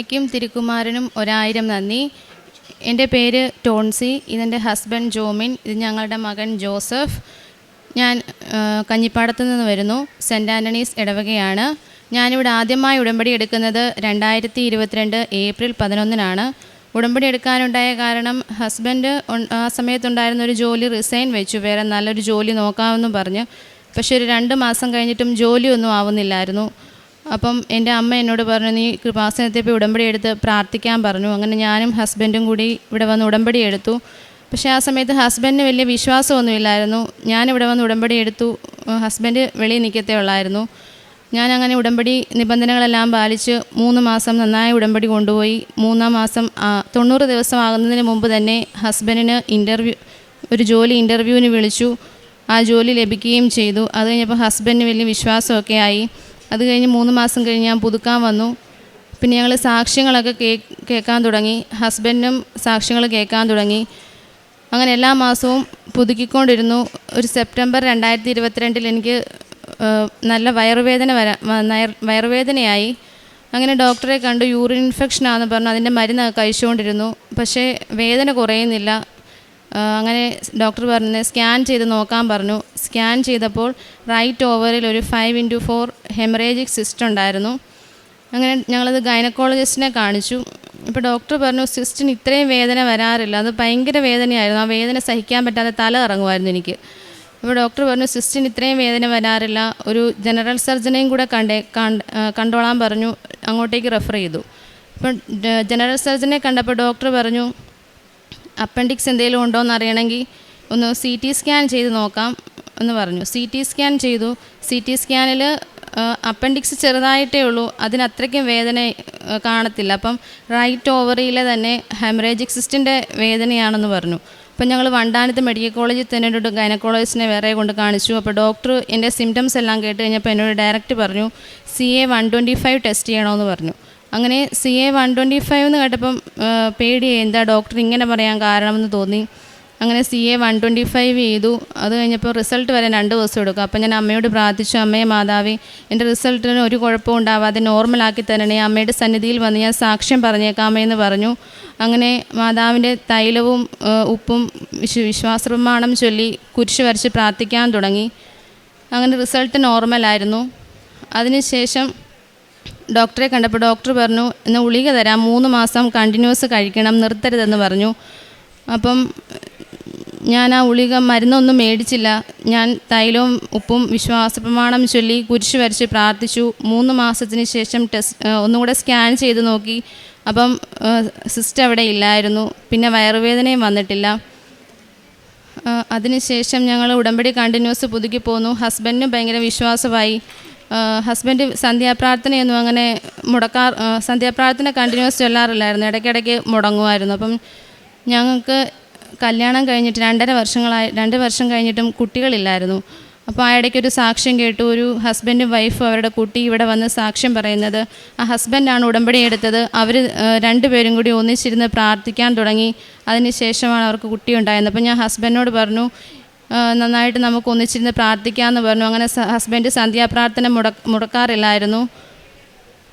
അമ്മയ്ക്കും തിരുക്കുമാരനും ഒരായിരം നന്ദി. എന്റെ പേര് ടോൺസി ഇതെന്റെ ഹസ്ബൻഡ് ജോമിൻ ഇത് ഞങ്ങളുടെ മകൻ ജോസഫ്. ഞാൻ കഞ്ഞിപ്പാടത്തു നിന്ന് വരുന്നു സെന്റ് ആന്റണീസ് ഇടവകയാണ് ഞാനിവിടെ ആദ്യമായി ഉടമ്പടി എടുക്കുന്നത് രണ്ടായിരത്തി ഇരുപത്തിരണ്ട് ഏപ്രിൽ പതിനൊന്നിനാണ്. ഉടമ്പടി എടുക്കാനുണ്ടായ കാരണം ഹസ്ബൻഡ് ആ സമയത്തുണ്ടായിരുന്ന ഒരു ജോലി റിസൈൻ വെച്ചു വേറെ നല്ലൊരു ജോലി നോക്കാമെന്നും പറഞ്ഞ്. പക്ഷേ ഒരു രണ്ട് മാസം കഴിഞ്ഞിട്ടും ജോലിയൊന്നും ആവുന്നില്ലായിരുന്നു. അപ്പം എന്റെ അമ്മ എന്നോട് പറഞ്ഞു നീ കൃപാസനത്തിൽ പോയി ഉടമ്പടി എടുത്ത് പ്രാർത്ഥിക്കാൻ പറഞ്ഞു. അങ്ങനെ ഞാനും ഹസ്ബൻഡും കൂടി ഇവിടെ വന്ന് ഉടമ്പടി എടുത്തു. പക്ഷേ ആ സമയത്ത് ഹസ്ബൻഡിന് വലിയ വിശ്വാസമൊന്നുമില്ലായിരുന്നു. ഞാനിവിടെ വന്ന് ഉടമ്പടി എടുത്തു. ഹസ്ബൻഡ് വെളിയിൽ നിൽക്കത്തേ ഉള്ളായിരുന്നു. ഞാൻ അങ്ങനെ ഉടമ്പടി നിബന്ധനകളെല്ലാം പാലിച്ച് മൂന്ന് മാസം നന്നായി ഉടമ്പടി കൊണ്ടുപോയി. മൂന്നാം മാസം തൊണ്ണൂറ് ദിവസം ആകുന്നതിന് മുമ്പ് തന്നെ ഹസ്ബൻഡിന് ഇന്റർവ്യൂ ഒരു ജോലി ഇന്റർവ്യൂവിന് വിളിച്ചു. ആ ജോലി ലഭിക്കുകയും ചെയ്തു. അത് കഴിഞ്ഞപ്പോൾ ഹസ്ബൻഡിന് വലിയ വിശ്വാസമൊക്കെ ആയി. അത് കഴിഞ്ഞ് മൂന്ന് മാസം കഴിഞ്ഞ് ഞാൻ പുതുക്കാൻ വന്നു. പിന്നെ ഞങ്ങൾ സാക്ഷ്യങ്ങളൊക്കെ കേ കേൾക്കാൻ തുടങ്ങി. ഹസ്ബൻഡും സാക്ഷ്യങ്ങൾ കേൾക്കാൻ തുടങ്ങി. അങ്ങനെ എല്ലാ മാസവും പുതുക്കിക്കൊണ്ടിരുന്നു. ഒരു സെപ്റ്റംബർ രണ്ടായിരത്തി ഇരുപത്തിരണ്ടിൽ എനിക്ക് നല്ല വയറുവേദന വരാ വയറുവേദനയായി. അങ്ങനെ ഡോക്ടറെ കണ്ടു യൂറിൻ ഇൻഫെക്ഷൻ ആണെന്ന് പറഞ്ഞു. അതിന്റെ മരുന്ന് കഴിച്ചുകൊണ്ടിരുന്നു. പക്ഷേ വേദന കുറയുന്നില്ല. അങ്ങനെ ഡോക്ടർ പറഞ്ഞ് സ്കാൻ ചെയ്ത് നോക്കാൻ പറഞ്ഞു. സ്കാൻ ചെയ്തപ്പോൾ റൈറ്റ് ഓവറിൽ ഒരു five into four haemorrhagic cyst ഉണ്ടായിരുന്നു. അങ്ങനെ ഞങ്ങളത് ഗൈനക്കോളജിസ്റ്റിനെ കാണിച്ചു. ഇപ്പോൾ ഡോക്ടർ പറഞ്ഞു സിസ്റ്റിന് ഇത്രയും വേദന വരാറില്ല. അത് ഭയങ്കര വേദനയായിരുന്നു. ആ വേദന സഹിക്കാൻ പറ്റാതെ തല ഇറങ്ങുമായിരുന്നു എനിക്ക്. അപ്പോൾ ഡോക്ടർ പറഞ്ഞു സിസ്റ്റിന് ഇത്രയും വേദന വരാറില്ല. ഒരു ജനറൽ സർജനെയും കൂടെ കണ്ടേ കണ്ട് കണ്ടോളാൻ പറഞ്ഞു. അങ്ങോട്ടേക്ക് റെഫർ ചെയ്തു. അപ്പം ജനറൽ സർജനെ കണ്ടപ്പോൾ ഡോക്ടർ പറഞ്ഞു അപ്പൻഡിക്സ് എന്തെങ്കിലും ഉണ്ടോ എന്ന് അറിയണമെങ്കിൽ ഒന്ന് സി ടി സ്കാൻ ചെയ്ത് നോക്കാം എന്ന് പറഞ്ഞു. സി ടി സ്കാൻ ചെയ്തു. സി ടി സ്കാനിൽ അപ്പൻഡിക്സ് ചെറുതായിട്ടേ ഉള്ളൂ. അതിന് അത്രയ്ക്കും വേദന കാണത്തില്ല. അപ്പം റൈറ്റ് ഓവറിയിലെ തന്നെ ഹെമറേജിക് സിസ്റ്റിന്റെ വേദനയാണെന്ന് പറഞ്ഞു. അപ്പം ഞങ്ങൾ വണ്ടാനത്ത് മെഡിക്കൽ കോളേജിൽ തന്നെ ഒരു ഗൈനക്കോളജിസ്റ്റിനെ വേറെ കൊണ്ട് കാണിച്ചു. അപ്പോൾ ഡോക്ടർ എന്റെ സിംറ്റംസ് എല്ലാം കേട്ട് കഴിഞ്ഞപ്പോൾ എന്നോട് ഡയറക്റ്റ് പറഞ്ഞു C A one twenty five test ചെയ്യണമെന്ന് പറഞ്ഞു. അങ്ങനെ C A one twenty five എന്ന് കേട്ടപ്പം പേടി എന്താ ഡോക്ടർ ഇങ്ങനെ പറയാൻ കാരണമെന്ന് തോന്നി. അങ്ങനെ C A one twenty five ചെയ്തു. അത് കഴിഞ്ഞപ്പോൾ റിസൾട്ട് വരാൻ രണ്ട് ദിവസം എടുക്കും. അപ്പം ഞാൻ അമ്മയോട് പ്രാർത്ഥിച്ചു അമ്മയെ മാതാവേ എന്റെ റിസൾട്ടിന് ഒരു കുഴപ്പവും ഉണ്ടാവാതെ നോർമലാക്കി തരണേ. അമ്മയുടെ സന്നിധിയിൽ വന്ന് ഞാൻ സാക്ഷ്യം പറഞ്ഞേക്കാം എന്ന് പറഞ്ഞു. അങ്ങനെ മാതാവിന്റെ തൈലവും ഉപ്പും വിശ്വ വിശ്വാസപ്രമാണം ചൊല്ലി കുരിശ് വരച്ച് പ്രാർത്ഥിക്കാൻ തുടങ്ങി. അങ്ങനെ റിസൾട്ട് നോർമലായിരുന്നു അതിനുശേഷം ഡോക്ടറെ കണ്ടപ്പോൾ ഡോക്ടർ പറഞ്ഞു എന്ന ഗുളിക തരാം മൂന്ന് മാസം കണ്ടിന്യൂസ് കഴിക്കണം നിർത്തരുതെന്ന് പറഞ്ഞു. അപ്പം ഞാൻ ആ ഗുളിക മരുന്നൊന്നും മേടിച്ചില്ല. ഞാൻ തൈലവും ഉപ്പും വിശ്വാസ പ്രമാണം ചൊല്ലി കുരിശ് വരച്ച് പ്രാർത്ഥിച്ചു. മൂന്ന് മാസത്തിന് ശേഷം ടെസ്റ്റ് ഒന്നുകൂടെ സ്കാൻ ചെയ്ത് നോക്കി. അപ്പം സിസ്റ്റം അവിടെ ഇല്ലായിരുന്നു. പിന്നെ വയറുവേദനയും വന്നിട്ടില്ല. അതിനുശേഷം ഞങ്ങൾ ഉടമ്പടി കണ്ടിന്യൂസ് പുതുക്കി പോന്നു. ഹസ്ബൻഡിനും ഭയങ്കര വിശ്വാസമായി. ഹസ്ബൻഡ് സന്ധ്യാപ്രാർത്ഥനയൊന്നും അങ്ങനെ മുടക്കാർ സന്ധ്യാപ്രാർത്ഥന കണ്ടിന്യൂസ് ചൊല്ലാറില്ലായിരുന്നു. ഇടയ്ക്കിടയ്ക്ക് മുടങ്ങുമായിരുന്നു. അപ്പം ഞങ്ങൾക്ക് കല്യാണം കഴിഞ്ഞിട്ട് രണ്ടര വർഷങ്ങളായി രണ്ട് വർഷം കഴിഞ്ഞിട്ടും കുട്ടികളില്ലായിരുന്നു. അപ്പോൾ ആ ഇടയ്ക്ക് ഒരു സാക്ഷ്യം കേട്ടു. ഒരു ഹസ്ബൻഡും വൈഫും അവരുടെ കുട്ടി ഇവിടെ വന്ന് സാക്ഷ്യം പറയുന്നത് ആ ഹസ്ബൻഡാണ് ഉടമ്പടി എടുത്തത്. അവർ രണ്ടുപേരും കൂടി ഒന്നിച്ചിരുന്ന് പ്രാർത്ഥിക്കാൻ തുടങ്ങി. അതിന് ശേഷമാണ് അവർക്ക് കുട്ടി ഉണ്ടായിരുന്നത് അപ്പോൾ ഞാൻ ഹസ്ബൻഡിനോട് പറഞ്ഞു നന്നായിട്ട് നമുക്ക് ഒന്നിച്ചിരുന്ന് പ്രാർത്ഥിക്കാമെന്ന് പറഞ്ഞു. അങ്ങനെ ഹസ്ബൻഡ് സന്ധ്യാപ്രാർത്ഥന മുട മുടക്കാറില്ലായിരുന്നു.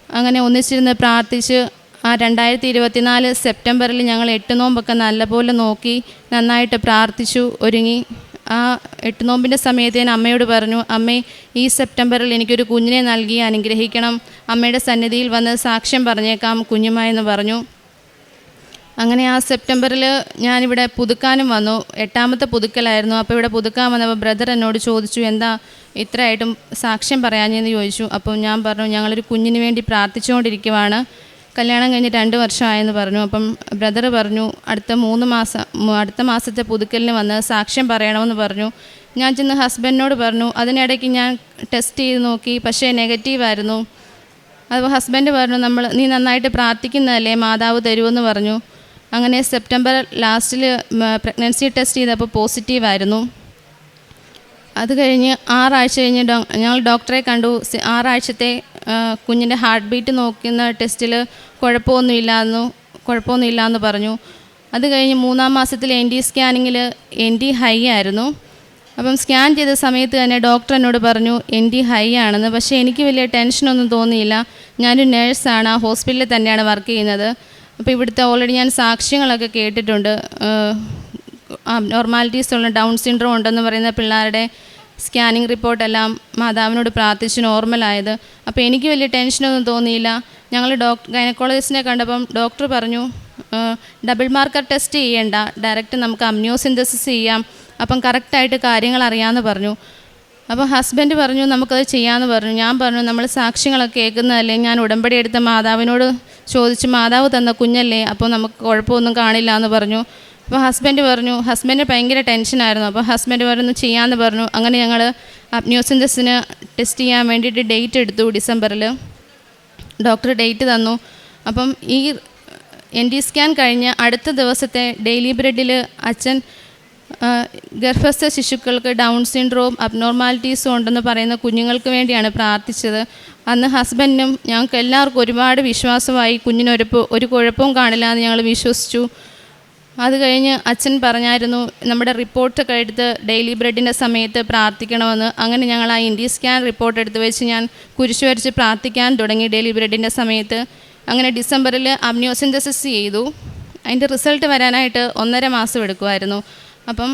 അങ്ങനെ ഒന്നിച്ചിരുന്ന് പ്രാർത്ഥിച്ച് ആ രണ്ടായിരത്തി ഇരുപത്തിനാല് സെപ്റ്റംബറിൽ ഞങ്ങൾ എട്ട് നോമ്പൊക്കെ നല്ലപോലെ നോക്കി നന്നായിട്ട് പ്രാർത്ഥിച്ചു ഒരുങ്ങി. ആ എട്ട് നോമ്പിന്റെ സമയത്ത് ഞാൻ അമ്മയോട് പറഞ്ഞു അമ്മേ ഈ സെപ്റ്റംബറിൽ എനിക്കൊരു കുഞ്ഞിനെ നൽകി അനുഗ്രഹിക്കണം. അമ്മയുടെ സന്നിധിയിൽ വന്ന് സാക്ഷ്യം പറഞ്ഞേക്കാം കുഞ്ഞുമായെന്ന് പറഞ്ഞു. അങ്ങനെ ആ സെപ്റ്റംബറിൽ ഞാനിവിടെ പുതുക്കാനും വന്നു. എട്ടാമത്തെ പുതുക്കലായിരുന്നു. അപ്പോൾ ഇവിടെ പുതുക്കാൻ വന്നപ്പോൾ ബ്രദർ എന്നോട് ചോദിച്ചു എന്താ ഇത്രയായിട്ടും സാക്ഷ്യം പറയാഞ്ഞെന്ന് ചോദിച്ചു. അപ്പോൾ ഞാൻ പറഞ്ഞു ഞങ്ങളൊരു കുഞ്ഞിന് വേണ്ടി പ്രാർത്ഥിച്ചുകൊണ്ടിരിക്കുവാണ്. കല്യാണം കഴിഞ്ഞ് രണ്ട് വർഷമായെന്ന് പറഞ്ഞു. അപ്പം ബ്രദർ പറഞ്ഞു അടുത്ത മൂന്ന് മാസം അടുത്ത മാസത്തെ പുതുക്കലിന് വന്ന് സാക്ഷ്യം പറയണമെന്ന് പറഞ്ഞു. ഞാൻ ചെന്ന് ഹസ്ബൻഡിനോട് പറഞ്ഞു അതിനിടയ്ക്ക് ഞാൻ ടെസ്റ്റ് ചെയ്ത് നോക്കി പക്ഷേ നെഗറ്റീവായിരുന്നു അപ്പോൾ ഹസ്ബൻഡ് പറഞ്ഞു നമ്മൾ നീ നന്നായിട്ട് പ്രാർത്ഥിക്കുന്നതല്ലേ മാതാവ് തരുമെന്ന് പറഞ്ഞു. അങ്ങനെ സെപ്റ്റംബർ ലാസ്റ്റിൽ പ്രഗ്നൻസി ടെസ്റ്റ് ചെയ്തപ്പോൾ പോസിറ്റീവായിരുന്നു അത് കഴിഞ്ഞ് ആറാഴ്ച കഴിഞ്ഞ് ഡോ ഞങ്ങൾ ഡോക്ടറെ കണ്ടു. ആറാഴ്ചത്തെ കുഞ്ഞിന്റെ ഹാർട്ട് ബീറ്റ് നോക്കുന്ന ടെസ്റ്റിൽ കുഴപ്പമൊന്നുമില്ലാന്നു കുഴപ്പമൊന്നുമില്ലാന്ന് പറഞ്ഞു. അത് കഴിഞ്ഞ് മൂന്നാം മാസത്തിൽ എൻ ഡി സ്കാനിങ്ങിൽ എൻ ഡി ഹൈ ആയിരുന്നു. അപ്പം സ്കാൻ ചെയ്ത സമയത്ത് തന്നെ ഡോക്ടർ എന്നോട് പറഞ്ഞു എൻ ഡി ഹൈ ആണെന്ന്. പക്ഷേ എനിക്ക് വലിയ ടെൻഷനൊന്നും തോന്നിയില്ല. ഞാനൊരു നേഴ്സാണ് ആ ഹോസ്പിറ്റലിൽ തന്നെയാണ് വർക്ക് ചെയ്യുന്നത്. അപ്പോൾ ഇവിടുത്തെ ഓൾറെഡി ഞാൻ സാക്ഷ്യങ്ങളൊക്കെ കേട്ടിട്ടുണ്ട്. നോർമാലിറ്റീസ് ഉള്ള ഡൗൺ സിൻഡ്രോം ഉണ്ടെന്ന് പറയുന്ന പിള്ളേരുടെ സ്കാനിങ് റിപ്പോർട്ടെല്ലാം മാതാവിനോട് പ്രാർത്ഥിച്ച് നോർമലായത് അപ്പോൾ എനിക്ക് വലിയ ടെൻഷനൊന്നും തോന്നിയില്ല. ഞങ്ങൾ ഡോക്ടർ ഗൈനക്കോളജിസ്റ്റിനെ കണ്ടപ്പം ഡോക്ടർ പറഞ്ഞു ഡബിൾ മാർക്കർ ടെസ്റ്റ് ചെയ്യേണ്ട. ഡയറക്റ്റ് നമുക്ക് അമ്നിയോസിന്തസിസ് ചെയ്യാം. അപ്പം കറക്റ്റായിട്ട് കാര്യങ്ങൾ അറിയാമെന്ന് പറഞ്ഞു. അപ്പോൾ ഹസ്ബൻഡ് പറഞ്ഞു നമുക്കത് ചെയ്യാമെന്ന് പറഞ്ഞു. ഞാൻ പറഞ്ഞു നമ്മൾ സാക്ഷ്യങ്ങളൊക്കെ കേൾക്കുന്നതല്ലേ? ഞാൻ ഉടമ്പടി എടുത്ത മാതാവിനോട് ചോദിച്ച് മാതാവ് തന്ന കുഞ്ഞല്ലേ അപ്പോൾ നമുക്ക് കുഴപ്പമൊന്നും കാണില്ല എന്ന് പറഞ്ഞു. അപ്പോൾ ഹസ്ബൻഡ് പറഞ്ഞു ഹസ്ബൻഡ് ഭയങ്കര ടെൻഷനായിരുന്നു അപ്പോൾ ഹസ്ബൻഡ് പറഞ്ഞു ചെയ്യാമെന്ന് പറഞ്ഞു. അങ്ങനെ ഞങ്ങൾ അപ്നിയോസിൻഡസിന് ടെസ്റ്റ് ചെയ്യാൻ വേണ്ടിയിട്ട് ഡേറ്റ് എടുത്തു ഡിസംബറിൽ. ഡോക്ടർ ഡേറ്റ് തന്നു. അപ്പം ഈ എൻ ഡി സ്കാൻ കഴിഞ്ഞ് അടുത്ത ദിവസത്തെ ഡെയിലി ബ്രെഡിൽ അച്ഛൻ ഗർഭസ്ഥ ശിശുക്കൾക്ക് ഡൗൺ സിൻഡ്രോം അബ്നോർമാലിറ്റീസും ഉണ്ടെന്ന് പറയുന്ന കുഞ്ഞുങ്ങൾക്ക് വേണ്ടിയാണ് പ്രാർത്ഥിച്ചത്. അന്ന് ഹസ്ബൻഡിനും ഞങ്ങൾക്ക് എല്ലാവർക്കും ഒരുപാട് വിശ്വാസമായി കുഞ്ഞിനൊരുപ്പ് ഒരു കുഴപ്പവും കാണില്ല എന്ന് ഞങ്ങൾ വിശ്വസിച്ചു. അത് കഴിഞ്ഞ് അച്ഛൻ പറഞ്ഞായിരുന്നു നമ്മുടെ റിപ്പോർട്ടൊക്കെ എടുത്ത് ഡെയിലി ബ്രെഡിന്റെ സമയത്ത് പ്രാർത്ഥിക്കണമെന്ന്. അങ്ങനെ ഞങ്ങൾ ആ ഇൻഡി സ്കാൻ റിപ്പോർട്ട് എടുത്ത് വെച്ച് ഞാൻ കുരിശു വരച്ച് പ്രാർത്ഥിക്കാൻ തുടങ്ങി ഡെയിലി ബ്രെഡിന്റെ സമയത്ത്. അങ്ങനെ ഡിസംബറിൽ അമ്നിയോസിന്തസിസ് ചെയ്തു. അതിന്റെ റിസൾട്ട് വരാനായിട്ട് ഒന്നര മാസം എടുക്കുമായിരുന്നു. അപ്പം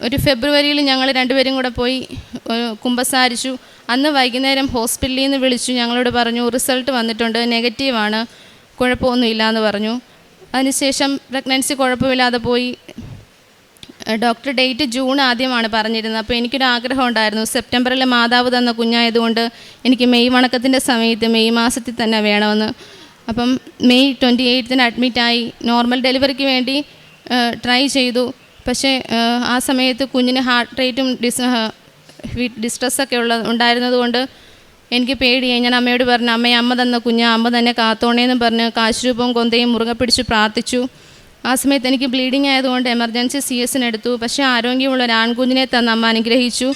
ഒരു ഫെബ്രുവരിയിൽ ഞങ്ങൾ രണ്ടുപേരും കൂടെ പോയി കുമ്പസാരിച്ചു. അന്ന് വൈകുന്നേരം ഹോസ്പിറ്റലിൽ നിന്ന് വിളിച്ചു ഞങ്ങളോട് പറഞ്ഞു റിസൾട്ട് വന്നിട്ടുണ്ട് നെഗറ്റീവാണ് കുഴപ്പമൊന്നുമില്ല എന്ന് പറഞ്ഞു. അതിനുശേഷം പ്രഗ്നൻസി കുഴപ്പമില്ലാതെ പോയി. ഡോക്ടർ ഡേറ്റ് ജൂൺ ആദ്യമാണ് പറഞ്ഞിരുന്നത്. അപ്പോൾ എനിക്കൊരു ആഗ്രഹം ഉണ്ടായിരുന്നു. സെപ്റ്റംബറിൽ മാതാവ് തന്ന കുഞ്ഞായതുകൊണ്ട് എനിക്ക് മെയ് വണക്കത്തിന്റെ സമയത്ത് മെയ് മാസത്തിൽ തന്നെ വേണമെന്ന്. അപ്പം മെയ് ട്വന്റി എയ്ത്തിന് അഡ്മിറ്റായി. നോർമൽ ഡെലിവറിക്ക് വേണ്ടി ട്രൈ ചെയ്തു. പക്ഷേ ആ സമയത്ത് കുഞ്ഞിന് ഹാർട്ട് റേറ്റും ഡിസ് ഡിസ്ട്രെസ്സൊക്കെ ഉള്ള ഉണ്ടായിരുന്നതുകൊണ്ട് എനിക്ക് പേടിയായി. ഞാൻ അമ്മയോട് പറഞ്ഞു അമ്മയെ അമ്മ തന്ന കുഞ്ഞ് അമ്മ തന്നെ കാത്തോണേന്ന് പറഞ്ഞ് കാശുരൂപവും കൊന്തയും മുറുകെ പിടിച്ച് പ്രാർത്ഥിച്ചു. ആ സമയത്ത് എനിക്ക് ബ്ലീഡിങ് ആയതുകൊണ്ട് എമർജൻസി സി എസിനെടുത്തു പക്ഷേ ആരോഗ്യമുള്ള ഒരു ആൺകുഞ്ഞിനെ തന്ന അമ്മ അനുഗ്രഹിച്ചു.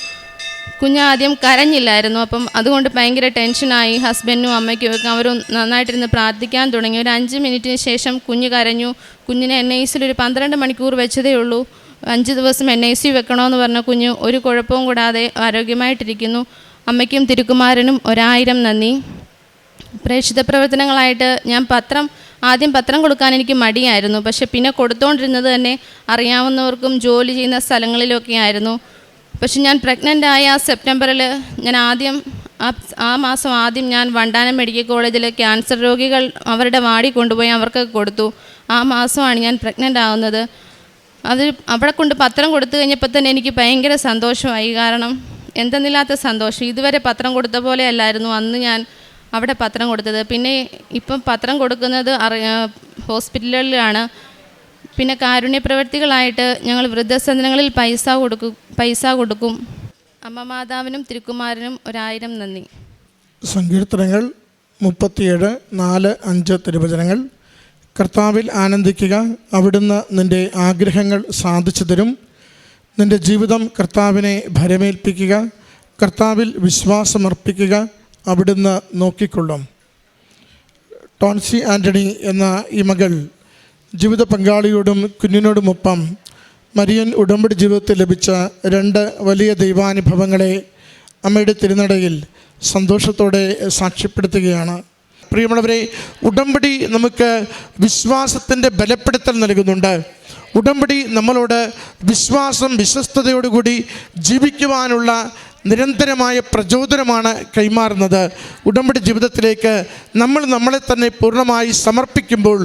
കുഞ്ഞ് ആദ്യം കരഞ്ഞില്ലായിരുന്നു. അപ്പം അതുകൊണ്ട് ഭയങ്കര ടെൻഷനായി ഹസ്ബൻഡും അമ്മയ്ക്കും ഒക്കെ അവർ നന്നായിട്ടിരുന്ന് പ്രാർത്ഥിക്കാൻ തുടങ്ങി. ഒരു അഞ്ച് മിനിറ്റിന് ശേഷം കുഞ്ഞ് കരഞ്ഞു. കുഞ്ഞിനെ എൻ ഐ സിയിൽ ഒരു പന്ത്രണ്ട് മണിക്കൂർ വെച്ചതേ ഉള്ളൂ. അഞ്ച് ദിവസം എൻ ഐ സി വെക്കണമെന്ന് പറഞ്ഞ കുഞ്ഞ് ഒരു കുഴപ്പവും കൂടാതെ ആരോഗ്യമായിട്ടിരിക്കുന്നു. അമ്മയ്ക്കും തിരുക്കുമാരനും ഒരായിരം നന്ദി. പ്രേക്ഷിത പ്രവർത്തനങ്ങളായിട്ട് ഞാൻ പത്രം ആദ്യം പത്രം കൊടുക്കാൻ എനിക്ക് മടിയായിരുന്നു. പക്ഷെ പിന്നെ കൊടുത്തുകൊണ്ടിരുന്നത് തന്നെ അറിയാവുന്നവർക്കും ജോലി ചെയ്യുന്ന സ്ഥലങ്ങളിലൊക്കെ ആയിരുന്നു പക്ഷെ ഞാൻ പ്രഗ്നന്റ് ആയ സെപ്റ്റംബറിൽ ഞാൻ ആദ്യം ആ മാസം ആദ്യം ഞാൻ വണ്ടാനം മെഡിക്കൽ കോളേജിൽ ക്യാൻസർ രോഗികൾ അവരുടെ വാടി കൊണ്ടുപോയി അവർക്ക് കൊടുത്തു. ആ മാസമാണ് ഞാൻ പ്രഗ്നന്റ് ആവുന്നത്. അത് അവിടെ കൊണ്ട് പത്രം കൊടുത്തു കഴിഞ്ഞപ്പോൾ തന്നെ എനിക്ക് ഭയങ്കര സന്തോഷമായി. കാരണം എന്തെന്നില്ലാത്ത സന്തോഷം. ഇതുവരെ പത്രം കൊടുത്ത പോലെ അല്ലായിരുന്നു. അന്ന് ഞാൻ അവിടെ പത്രം കൊടുത്തത്. പിന്നെ ഇപ്പം പത്രം കൊടുക്കുന്നത് ഹോസ്പിറ്റലുകളിലാണ്. പിന്നെ കാരുണ്യ പ്രവർത്തികളായിട്ട് ഞങ്ങൾ വൃദ്ധസദനങ്ങളിൽ പൈസ കൊടുക്കും പൈസ കൊടുക്കും. അമ്മ മാതാവിനും തിരുക്കുമാരനും ഒരായിരം നന്ദി. സങ്കീർത്തനങ്ങൾ മുപ്പത്തിയേഴ് നാല് അഞ്ച് തിരുവചനങ്ങൾ. കർത്താവിൽ ആനന്ദിക്കുക അവിടുന്ന് നിന്റെ ആഗ്രഹങ്ങൾ സാധിച്ചു തരും. നിന്റെ ജീവിതം കർത്താവിനെ ഭരമേൽപ്പിക്കുക കർത്താവിൽ വിശ്വാസമർപ്പിക്കുക അവിടുന്ന് നോക്കിക്കൊള്ളും. ടോൺസി ആന്റണി എന്ന ഈ മകൾ ജീവിത പങ്കാളിയോടും കുഞ്ഞിനോടുമൊപ്പം മരിയൻ ഉടമ്പടി ജീവിതത്തിൽ ലഭിച്ച രണ്ട് വലിയ ദൈവാനുഭവങ്ങളെ അമ്മയുടെ തിരുനടയിൽ സന്തോഷത്തോടെ സാക്ഷ്യപ്പെടുത്തുകയാണ്. പ്രിയമുള്ളവരെ ഉടമ്പടി നമുക്ക് വിശ്വാസത്തിന്റെ ബലപ്പെടുത്തൽ നൽകുന്നുണ്ട്. ഉടമ്പടി നമ്മളോട് വിശ്വാസം വിശ്വസ്തയോടുകൂടി ജീവിക്കുവാനുള്ള നിരന്തരമായ പ്രചോദനമാണ് കൈമാറുന്നത്. ഉടമ്പടി ജീവിതത്തിലേക്ക് നമ്മൾ നമ്മളെ തന്നെ പൂർണമായി സമർപ്പിക്കുമ്പോൾ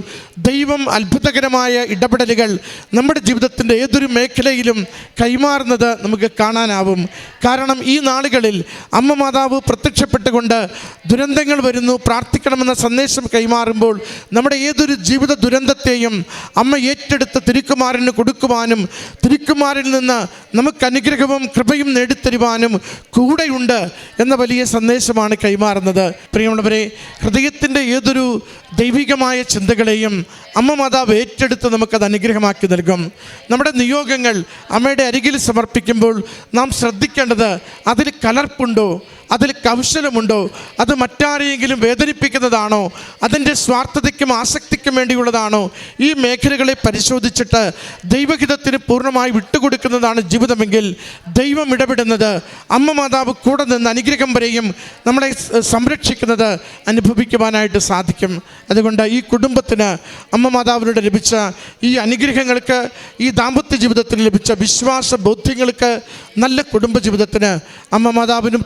ദൈവം അത്ഭുതകരമായ ഇടപെടലുകൾ നമ്മുടെ ജീവിതത്തിന്റെ ഏതൊരു മേഖലയിലും കൈമാറുന്നത് നമുക്ക് കാണാനാവും. കാരണം ഈ നാളുകളിൽ അമ്മ മാതാവ് പ്രത്യക്ഷപ്പെട്ടുകൊണ്ട് ദുരന്തങ്ങൾ വരുന്നു പ്രാർത്ഥിക്കണമെന്ന സന്ദേശം കൈമാറുമ്പോൾ നമ്മുടെ ഏതൊരു ജീവിത ദുരന്തത്തെയും അമ്മ ഏറ്റെടുത്ത് തിരുക്കുമാരന് കൊടുക്കുവാനും തിരുക്കുമാരിൽ നിന്ന് നമുക്ക് അനുഗ്രഹവും കൃപയും നേടിത്തരുവാനും കൂടെയുണ്ട് എന്ന വലിയ സന്ദേശമാണ് കൈമാറുന്നത്. പ്രിയമുള്ളവരെ ഹൃദയത്തിന്റെ ഏതൊരു ദൈവികമായ ചിന്തകളെയും അമ്മ മാതാവ് ഏറ്റെടുത്ത് നമുക്കത് അനുഗ്രഹമാക്കി നൽകും. നമ്മുടെ നിയോഗങ്ങൾ അമ്മയുടെ അരികിൽ സമർപ്പിക്കുമ്പോൾ നാം ശ്രദ്ധിക്കേണ്ടത് അതിൽ കലർപ്പുണ്ടോ? അതിൽ കൗശലമുണ്ടോ? അത് മറ്റാരെയെങ്കിലും വേദനിപ്പിക്കുന്നതാണോ? അതിന്റെ സ്വാർത്ഥതയ്ക്കും ആസക്തിക്കും വേണ്ടിയുള്ളതാണോ? ഈ മേഖലകളെ പരിശോധിച്ചിട്ട് ദൈവഹിതത്തിന് പൂർണമായി വിട്ടുകൊടുക്കുന്നതാണ് ജീവിതമെങ്കിൽ ദൈവം ഇടപെടുന്നത് അമ്മ മാതാവ് കൂടെ നിന്ന് അനുഗ്രഹം വരെയും നമ്മളെ സംരക്ഷിക്കുന്നത് അനുഭവിക്കുവാനായിട്ട് സാധിക്കും. അതുകൊണ്ട് ഈ കുടുംബത്തിന് അമ്മ മാതാവിനോട് ലഭിച്ച ഈ അനുഗ്രഹങ്ങൾക്ക് ഈ ദാമ്പത്യ ജീവിതത്തിന് ലഭിച്ച വിശ്വാസ ബോധ്യങ്ങൾക്ക് നല്ല കുടുംബ ജീവിതത്തിന് അമ്മ മാതാവിനും